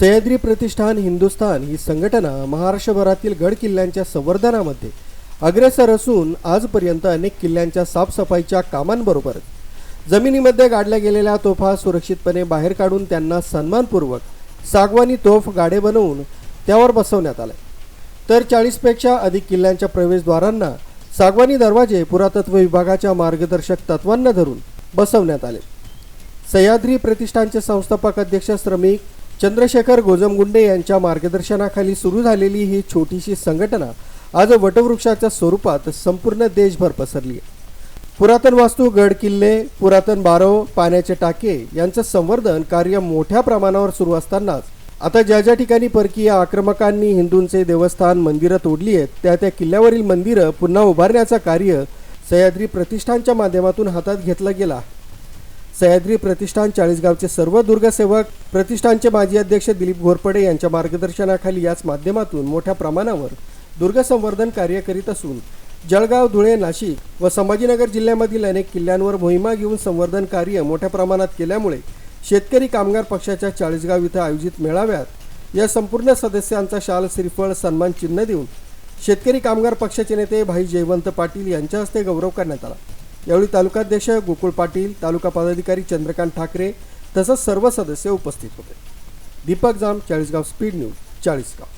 सह्याद्री प्रतिष्ठान हिंदुस्थान ही संघटना महाराष्ट्रभरातील गड किल्ल्यांच्या संवर्धनामध्ये अग्रेसर असून आजपर्यंत अनेक किल्ल्यांच्या साफसफाईच्या कामांबरोबर जमिनीमध्ये गाडल्या गेलेल्या तोफा सुरक्षितपणे बाहेर काढून त्यांना सन्मानपूर्वक सागवानी तोफ गाडे बनवून त्यावर बसवण्यात आले. तर चाळीसपेक्षा अधिक किल्ल्यांच्या प्रवेशद्वारांना सागवानी दरवाजे पुरातत्व विभागाच्या मार्गदर्शक तत्वांना धरून बसवण्यात आले. सह्याद्री प्रतिष्ठानचे संस्थापक अध्यक्ष श्रमिक चंद्रशेखर गोजमगुंडे यांच्या मार्गदर्शनाखाली सुरू झालेली ही छोटीशी संघटना आज वटवृक्षाच्या स्वरूपात संपूर्ण देशभर पसरली आहे. पुरातन वास्तू गड किल्ले पुरातन बारव पाण्याचे टाके यांचं संवर्धन कार्य मोठ्या प्रमाणावर सुरू असतानाच आता ज्या ज्या ठिकाणी परकीय आक्रमकांनी हिंदूंचे देवस्थान मंदिरं तोडली आहेत त्या त्या किल्ल्यावरील मंदिरं पुन्हा उभारण्याचं कार्य सह्याद्री प्रतिष्ठानच्या माध्यमातून हातात घेतलं गेला आहे. सह्याद्री प्रतिष्ठान चाळीसगावचे सर्व दुर्गसेवक प्रतिष्ठानचे माजी अध्यक्ष दिलीप घोरपडे यांच्या मार्गदर्शनाखाली याच माध्यमातून मोठ्या प्रमाणावर दुर्गसंवर्धन कार्य करीत असून जळगाव धुळे नाशिक व संभाजीनगर जिल्ह्यामधील अनेक किल्ल्यांवर मोहिमा घेऊन संवर्धन कार्य मोठ्या प्रमाणात केल्यामुळे शेतकरी कामगार पक्षाच्या चाळीसगाव इथं आयोजित मेळाव्यात या संपूर्ण सदस्यांचा शाल श्रीफळ सन्मान चिन्ह देऊन शेतकरी कामगार पक्षाचे नेते भाई जयवंत पाटील यांच्या हस्ते गौरव करण्यात आला. यावेळी तालुकाध्यक्ष गोकुळ पाटील तालुका पदाधिकारी चंद्रकांत ठाकरे तसंच सर्व सदस्य उपस्थित होते. Deepak Jam Chalisgaon speed news Chalisgaon.